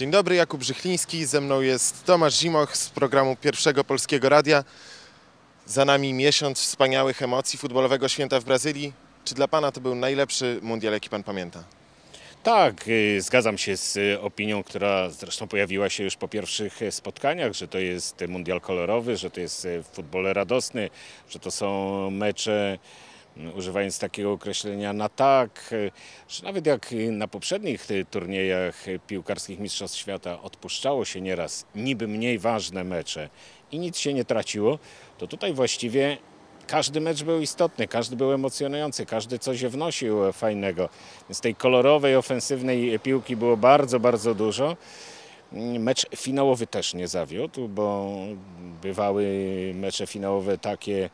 Dzień dobry, Jakub Brzychliński. Ze mną jest Tomasz Zimoch z programu Pierwszego Polskiego Radia. Za nami miesiąc wspaniałych emocji futbolowego święta w Brazylii. Czy dla Pana to był najlepszy mundial, jaki Pan pamięta? Tak, y, zgadzam się z y, opinią, która zresztą pojawiła się już po pierwszych y, spotkaniach, że to jest mundial kolorowy, że to jest futbol radosny, że to są mecze, używając takiego określenia, na tak, y, że nawet jak na poprzednich y, turniejach piłkarskich Mistrzostw Świata odpuszczało się nieraz niby mniej ważne mecze i nic się nie traciło, to tutaj właściwie każdy mecz był istotny, każdy był emocjonujący, każdy coś wnosił fajnego. Więc tej kolorowej, ofensywnej piłki było bardzo, bardzo dużo. Mecz finałowy też nie zawiódł, bo bywały mecze finałowe takie,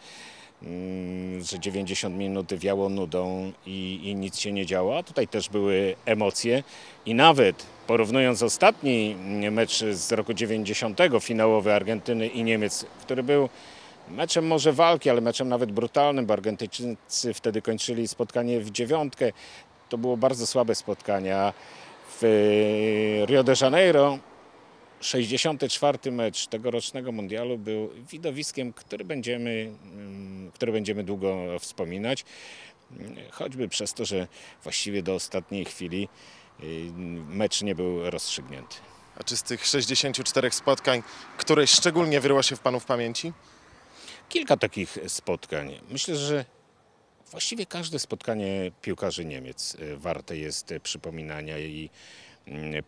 że 90 minut wiało nudą i, i nic się nie działo. A tutaj też były emocje i nawet porównując ostatni mm, mecz z roku 90, finałowy Argentyny i Niemiec, który był Meczem może walki, ale meczem nawet brutalnym, bo Argentyńczycy wtedy kończyli spotkanie w dziewiątkę. To było bardzo słabe spotkanie. A w e, Rio de Janeiro 64 mecz tegorocznego mundialu był widowiskiem, który będziemy, mm, który będziemy długo wspominać. Choćby przez to, że właściwie do ostatniej chwili y, mecz nie był rozstrzygnięty. A czy z tych 64 spotkań któreś szczególnie wyryło się w Panu w pamięci? kilka takich spotkań. Myślę, że właściwie każde spotkanie piłkarzy Niemiec y, warte jest przypominania i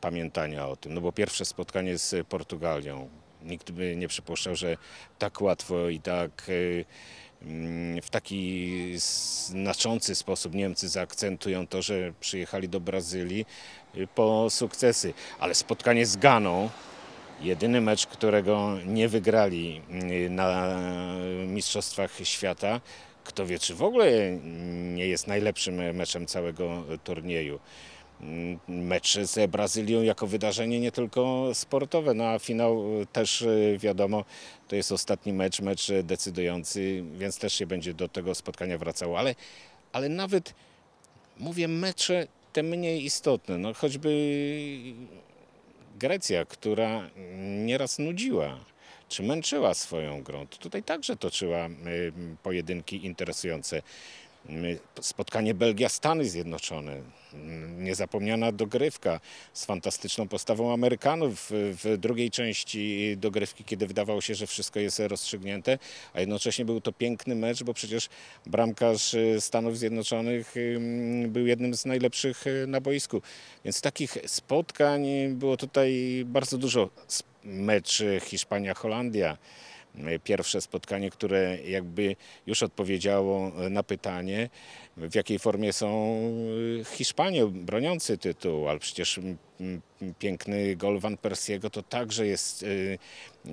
pamiętania o tym. No bo pierwsze spotkanie z Portugalią. Nikt by nie przypuszczał, że tak łatwo i tak y, mm, w taki znaczący sposób Niemcy zaakcentują to, że przyjechali do Brazylii y, po sukcesy. Ale spotkanie z Ganą, Jedyny mecz, którego nie wygrali y, na Mistrzostwach Świata. Kto wie, czy w ogóle nie jest najlepszym meczem całego turnieju. Mm, Mecz z Brazylią jako wydarzenie nie tylko sportowe, no a finał y, też y, wiadomo, to jest ostatni mecz, mecz decydujący, więc też się będzie do tego spotkania wracało. Ale, ale nawet mówię mecze te mniej istotne, no choćby Grecja, która nieraz nudziła czy męczyła swoją grą, tutaj także toczyła y, pojedynki interesujące. Y, Spotkanie Belgia-Stany Zjednoczone, y, niezapomniana dogrywka z fantastyczną postawą Amerykanów w, drugiej części dogrywki, kiedy wydawało się, że wszystko jest rozstrzygnięte, a jednocześnie był to piękny mecz, bo przecież bramkarz y, Stanów Zjednoczonych y, był jednym z najlepszych y, na boisku. Więc takich spotkań było tutaj bardzo dużo. Mecz y, Hiszpania-Holandia, y, pierwsze spotkanie, które jakby już odpowiedziało y, na pytanie, w jakiej formie są y, Hiszpanie broniący tytuł, ale przecież piękny gol Van Persiego to także jest y,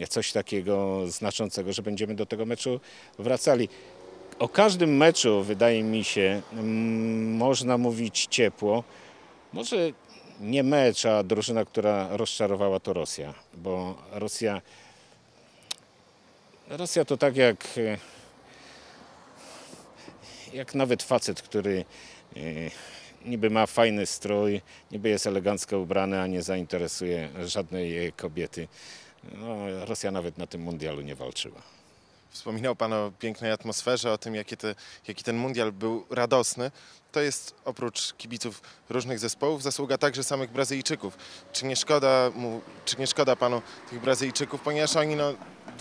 coś takiego znaczącego, że będziemy do tego meczu wracali. O każdym meczu, wydaje mi się, można mówić ciepło. Może nie mecz, a drużyna, która rozczarowała to Rosja, bo Rosja. Rosja to tak jak. e, Jak nawet facet, który e, niby ma fajny strój, niby jest elegancko ubrany, a nie zainteresuje żadnej kobiety. No, Rosja nawet na tym mundialu nie walczyła. Wspominał Pan o pięknej atmosferze, o tym, jaki, te, jaki ten mundial był radosny. To jest oprócz kibiców różnych zespołów zasługa także samych Brazylijczyków. Czy nie szkoda, mu, czy nie szkoda Panu tych Brazylijczyków, ponieważ oni no,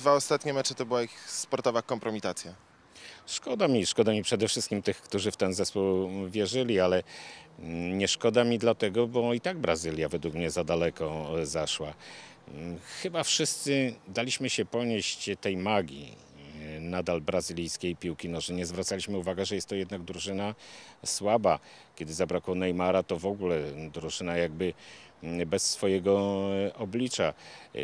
dwa ostatnie mecze to była ich sportowa kompromitacja. Szkoda mi, szkoda mi przede wszystkim tych, którzy w ten zespół wierzyli, ale nie szkoda mi dlatego, bo i tak Brazylia według mnie za daleko zaszła. Chyba wszyscy daliśmy się ponieść tej magii nadal brazylijskiej piłki nożnej. Nie zwracaliśmy uwagi, że jest to jednak drużyna słaba. Kiedy zabrakło Neymara, to w ogóle drużyna jakby mm, bez swojego e, oblicza. E,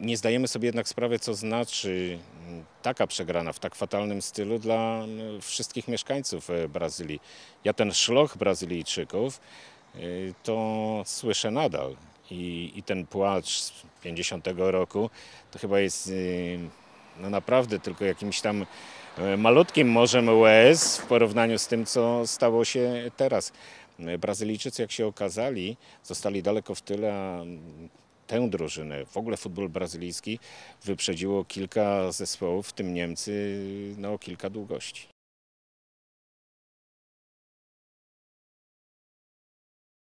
Nie zdajemy sobie jednak sprawy, co znaczy mm, taka przegrana w tak fatalnym stylu dla mm, wszystkich mieszkańców e, Brazylii. Ja ten szloch Brazylijczyków to słyszę nadal. I, I ten płacz z 50 roku to chyba jest no naprawdę tylko jakimś tam e, malutkim morzem łez w porównaniu z tym, co stało się teraz. E, Brazylijczycy, jak się okazali, zostali daleko w tyle, a tę drużynę, w ogóle futbol brazylijski, wyprzedziło kilka zespołów, w tym Niemcy, no, kilka długości.